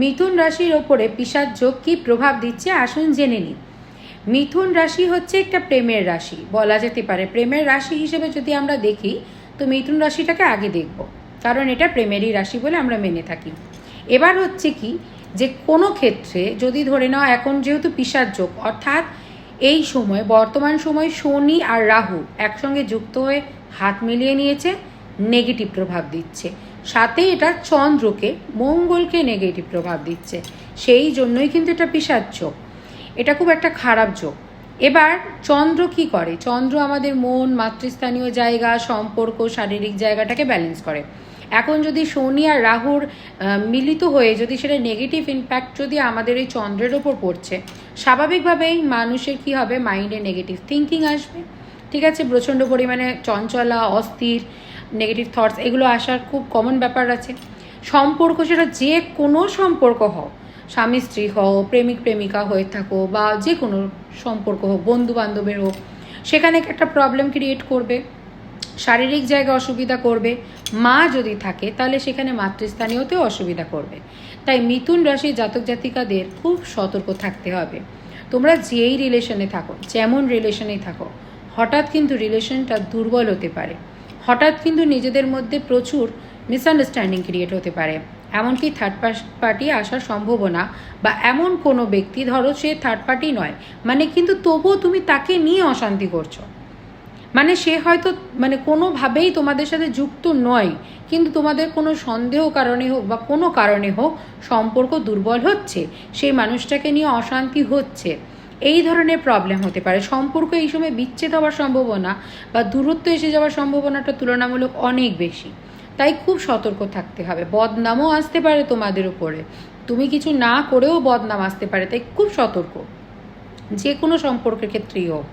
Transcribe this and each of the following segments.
মিথুন রাশির ওপরে পিসার যোগ কী প্রভাব দিচ্ছে? আসুন জেনে নিই মিথুন রাশি হচ্ছে একটা প্রেমের রাশি। বলা যেতে পারে প্রেমের রাশি হিসেবে যদি আমরা দেখি, তো মিথুন রাশিটাকে আগে দেখব। কারণ এটা প্রেমেরই রাশি বলে আমরা মেনে থাকি। এবার হচ্ছে কি, যে কোনো ক্ষেত্রে যদি ধরে নাও এখন যেহেতু পিসার যোগ, অর্থাৎ এই সময়, বর্তমান সময় শনি আর রাহু একসঙ্গে যুক্ত হয়ে হাত মিলিয়ে নিয়েছে নেগেটিভ প্রভাব দিচ্ছে। সাথে এটা চন্দ্রকে, মঙ্গলকে নেগেটিভ প্রভাব দিচ্ছে। সেই জন্যই কিন্তু এটা পিসার যোগ। এটা খুব একটা খারাপ যোগ। এবার চন্দ্র কি করে? চন্দ্র আমাদের মন, মাতৃস্থানীয় জায়গা, সম্পর্ক, শারীরিক জায়গাটাকে ব্যালেন্স করে। এখন যদি শনি আর রাহুর মিলিত হয়ে যদি সেটা নেগেটিভ ইম্প্যাক্ট যদি আমাদের এই চন্দ্রের ওপর পড়ছে, স্বাভাবিকভাবেই মানুষের কি হবে? মাইন্ডে নেগেটিভ থিঙ্কিং আসবে। ঠিক আছে? প্রচণ্ড পরিমাণে চঞ্চলা, অস্থির নেগেটিভ থটস এগুলো আসার খুব কমন ব্যাপার আছে। সম্পর্ক সেটা যে কোনো সম্পর্ক হোক, স্বামী, স্ত্রী হও প্রেমিক, প্রেমিকা হয়ে থাকো বা যে কোনো সম্পর্ক হোক, বন্ধু বান্ধবের হোক, সেখানে একটা প্রবলেম ক্রিয়েট করবে, শারীরিক জায়গায় অসুবিধা করবে, মা যদি থাকে তাহলে সেখানে মাতৃস্থানীয়তেও অসুবিধা করবে। তাই মিথুন রাশি জাতক জাতিকাদের খুব সতর্ক থাকতে হবে। তোমরা যেই রিলেশনে থাকো, যেমন রিলেশনেই থাকো, হঠাৎ কিন্তু রিলেশনটা দুর্বল হতে পারে। হঠাৎ কিন্তু নিজেদের মধ্যে প্রচুর মিসআন্ডারস্ট্যান্ডিং ক্রিয়েট হতে পারে। এমনকি থার্ড পার্টি আসার সম্ভাবনা বা এমন কোনো ব্যক্তি, ধরো সে থার্ড পার্টি নয় মানে কিন্তু তবুও তুমি তাকে নিয়ে অশান্তি করছ। মানে সে হয়তো মানে কোনোভাবেই তোমাদের সাথে যুক্ত নয়, কিন্তু তোমাদের কোনো সন্দেহ কারণে হোক বা কোনো কারণে হোক সম্পর্ক দুর্বল হচ্ছে, সেই মানুষটাকে নিয়ে অশান্তি হচ্ছে। এই ধরনের প্রবলেম হতে পারে। সম্পর্ক এই সময় বিচ্ছেদ হওয়ার সম্ভাবনা বা দূরত্ব এসে যাওয়ার সম্ভাবনাটা তুলনামূলক অনেক বেশি। তাই খুব সতর্ক থাকতে হবে। বদনামও আসতে পারে তোমাদের উপরে। তুমি কিছু না করেও বদনাম আসতে পারে, তাই খুব সতর্ক। যে কোনো সম্পর্কের ক্ষেত্রেই হোক,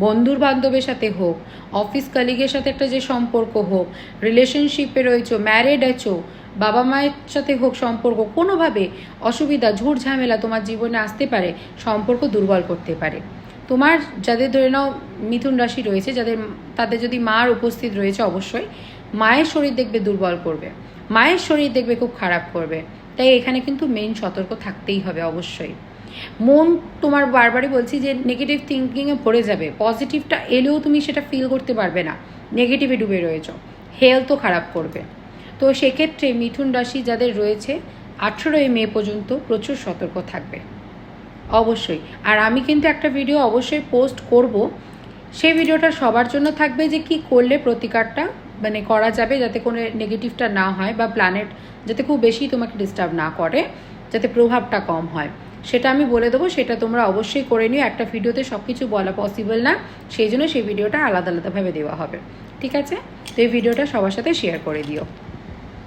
বন্ধুর বান্ধবের সাথে হোক অফিস কালিগের সাথে একটা যে সম্পর্ক হোক রিলেশনশিপে রয়েছো ম্যারেড আছো বাবা মায়ের সাথে হোক, সম্পর্ক, কোনোভাবে অসুবিধা, ঝুট ঝামেলা তোমার জীবনে আসতে পারে, সম্পর্ক দুর্বল করতে পারে। তোমার যাদের ধরে নাও মিথুন রাশি রয়েছে, যাদের তাদের যদি মার উপস্থিত রয়েছে অবশ্যই, মায়ের শরীর দেখবে দুর্বল করবে। মায়ের শরীর দেখবে খুব খারাপ করবে। তাই এখানে কিন্তু মেন সতর্ক থাকতেই হবে অবশ্যই। মন তোমার বারবারই বলছি যে নেগেটিভ থিঙ্কিংয়ে পড়ে যাবে। পজিটিভটা এলেও তুমি সেটা ফিল করতে পারবে না। নেগেটিভে ডুবে রয়েছ। হেলথও খারাপ করবে। তো সেক্ষেত্রে মিথুন রাশি যাদের রয়েছে, আঠেরোই মে পর্যন্ত প্রচুর সতর্ক থাকবে। অবশ্যই। আর আমি কিন্তু একটা ভিডিও অবশ্যই পোস্ট করব। সেই ভিডিওটা সবার জন্য থাকবে যে কি করলে প্রতিকারটা মানে করা যাবে যাতে কোনো নেগেটিভটা না হয় বা প্ল্যানেট যাতে খুব বেশি তোমাকে ডিস্টার্ব না করে, যাতে প্রভাবটা কম হয়। সেটা আমি বলে দেবো, সেটা তোমরা অবশ্যই করে নিও। একটা ভিডিওতে সব কিছু বলা পসিবল না, সেই জন্য সেই ভিডিওটা আলাদা আলাদাভাবে দেওয়া হবে। ঠিক আছে? তো এই ভিডিওটা সবার সাথে শেয়ার করে দিও।